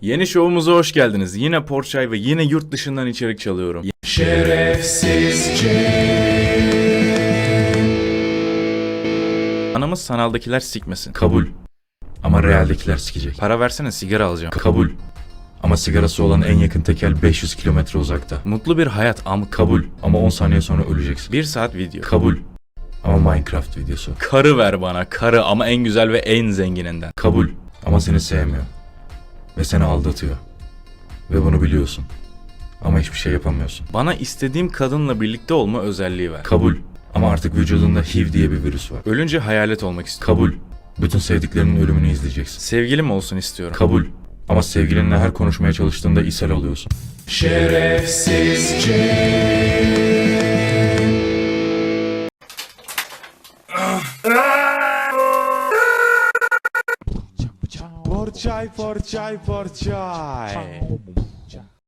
Yeni şovumuza hoş geldiniz. Yine Porçay ve yine yurt dışından içerik çalıyorum. Anamız sanaldakiler sikmesin. Kabul. Ama realdekiler sikecek. Para versene sigara alacağım. Kabul. Ama sigarası olan en yakın tekel 500 kilometre uzakta. Mutlu bir hayat am Kabul. Ama 10 saniye sonra öleceksin. Bir saat video. Kabul. Ama Minecraft videosu. Karı ver bana karı ama en güzel ve en zengininden. Kabul. Ama seni sevmiyor. Ve seni aldatıyor. Ve bunu biliyorsun. Ama hiçbir şey yapamıyorsun. Bana istediğim kadınla birlikte olma özelliği ver. Kabul. Ama artık vücudunda HIV diye bir virüs var. Ölünce hayalet olmak istiyorum. Kabul. Bütün sevdiklerinin ölümünü izleyeceksin. Sevgilim olsun istiyorum. Kabul. Ama sevgilinle her konuşmaya çalıştığında ishal oluyorsun. Porçay, porçay, porçay.